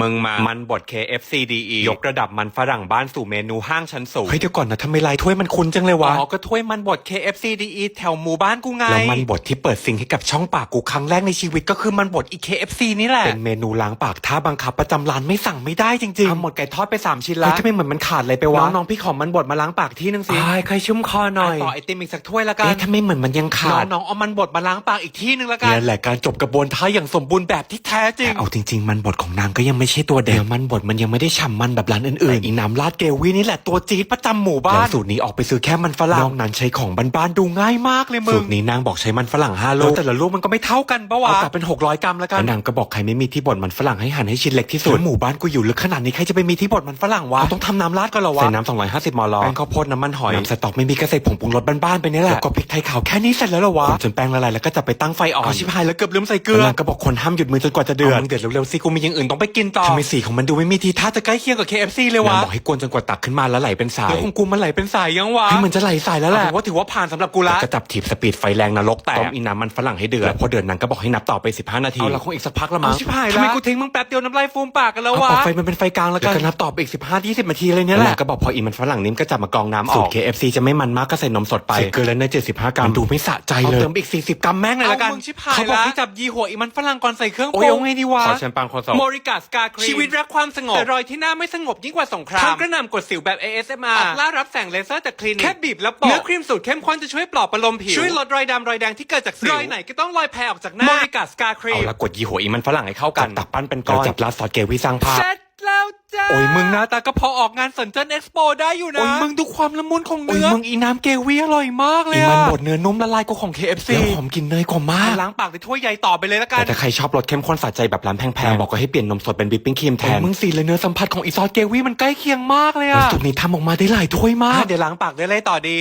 มึงมามันบด KFCDE ยกระดับมันฝรั่งบ้านสู่เมนูห้างชั้นสูง เฮ้ยเดี๋ยวก่อนนะทำไมลายถ้วยมันคุ้นจังเลยวะ อ๋อ ก็ถ้วยมันบด KFCDE แถวหมู่บ้านกูไง แล้วมันบดที่เปิดซิงให้กับช่องปากกูครั้งแรกในชีวิตก็คือมันบดอี KFC นี่แหละ เป็นเมนูล้างปากถ้าบังคับประจำร้านไม่สั่งไม่ได้จริงๆทำหมดไก่ทอดไป 3 ชิ้นละทำไมเหมือนมันขาดอะไรไปวะ น้องๆพี่ขอมันบดมาล้างปากที่นึงสิใครชุ่มคอหน่อยต่อไอติมอีกสักถ้วยละกัน เอ๊ะทำไมเหมือนมันยังขาด น้องๆเอามันบดมาล้างปากอีกที่นึงละกันนี่แหละการจบกระบวนท่าอย่างสมบูรณ์แบบที่แท้จริง เอาจริง ๆ มันบดของนางก็ยังไม่ใช่ตัวเด็ดมันบดมันยังไม่ได้ฉ่ำมันแบบร้านอื่นๆอีน้ำราดเกลวี่นี่แหละตัวจี๊ดประจำหมู่บ้านแล้วสูตรนี้ออกไปซื้อแค่มันฝรั่งนอกนั้นใช้ของบ้านๆดูง่ายมากเลยมึงสูตรนี้นางบอกใช้มันฝรั่ง5โลแต่ละลูกมันก็ไม่เท่ากันปะวะเอากลับเป็น600กรัมแล้วกันแล้วนางก็บอกใครไม่มีที่บดมันฝรั่งให้หั่นให้ชิ้นเล็กที่สุดแล้วหมู่บ้านกูอยู่ลึกขนาดนี้ใครจะไปมีที่บดมันฝรั่งวะต้องทำน้ำราดก็เหรอวะใส่น้ำ250มลแป้งข้าวโพดน้ำมันหอยน้ำสต๊อกไม่มีก็ใส่ผงปรุงรสบ้านๆไปนี่แหละแล้วก็พริกไทยขาวแค่นี้เสร็จแล้วเหรอวะจนแป้งละลายแล้วก็จะไปตั้งไฟอ่อนชิบหายแล้วเกือบลืมใส่เกลือนางก็บอกคนห้ามหยุดมือจนกว่าจะเดือดเดือดเร็วๆสิกูมีอย่างอื่นต้องไปกินต่อทำไมสีของมันดูไม่มีทีท่าจะใกล้เคียงกับ KFC เลยวะบอกให้กวนจนกว่าตักขึ้นมาแล้วไหลเป็นสายแล้วของกูมันไหลเป็นสายยังวะให้มันจะไหลสายแล้วแหละเอาเป็นว่าถือว่าผ่านสำหรับกูละก็จับถีบสปีดไฟแรงนรกแตกต้มอีน้ำมันฝรั่งให้เดือดแล้วพอเดือดนางก็บอกให้นับต่อไป 15 นาทีเอาเอาละละคคงงอีอีกกสัสักกพัพักกละละมั้มั้งงชิบหายแล้วทำไมกูทิ้งมึงแป๊บเดียวน้ำลายฟูมปากกันแล้วเอาวะปรับไฟมันเป็นไฟกลางแล้วกันก็นับต่อไปอีก15 20นาทีอะไรเนี้ยแหละก็บอกพออีมันฝรั่งนิ่มก็จับมากรองน้ำออก KFC จะไม่มันมากก็ใส่นมสดไปเกลือแล้วเนย75 กรัมดูไม่สะใจเอาเลยเติมอีก 40 กรัมแม่งเลยละกันเอามึงชิบหายเขาบอกละให้จับยีหัวอีมันฝรั่งก่อนใส่เครื่องปโอ้รุยงเอาไงดีวะขอแชมปังโคซอโมโมริริกาสกาครีชีวิตรักความสงบแต่รอยที่หน้าไม่สงบยิ่งกว่าสงครามทำกระหน่ำกดสิวแบบ ASMR ออกล่ารับแสงเลเซอร์จากคลินิกแค่บีบแล้วปอกเนื้อครีมสูตรเข้มข้นจะช่วยปลอบประโลมผิวช่วยลดรอยดำรอยแดงที่เกิดจากสิวรอยไหนก็ต้องรอยแผลออกจากหน้าโมริกาสกาครีเอามละกดยีหัวอีมันฝรั่งให้เข้ากันตักปั้นเป็นก้อนจับลาดซอสเกวี่สร้างภาพ เสร็จแล้วจ้าโอ้ยมึงหน้าตาก็พอออกงานสันเจิ้นเอ็กซ์โปได้อยู่นะ โอ้ยมึงดูความละมุนของเนื้อมึงอีน้ำเกวี่อร่อยมากเลยอีอะมันบดเนื้อนุ่มละลายกว่าของ KFC แล้วหอมกลินเนยกว่ามาก ล้างปากในถ้วยใหญ่ต่อไปเลยละกันแต่ถ้าใครชอบรสเข้มข้นสะใจแบบร้านแพงๆบอกก็ให้เปลี่ยนนมสดเป็นวิปปิ้งครีมแทน มึงสีเลยเนื้อสัมผัสของอีซอสเกวี่มันใกล้เคียงมากเลยอะสูตรนี้ทำออกมาได้หลายถ้วยมากเดี๋ยวล้างปากได้เลยต่อดี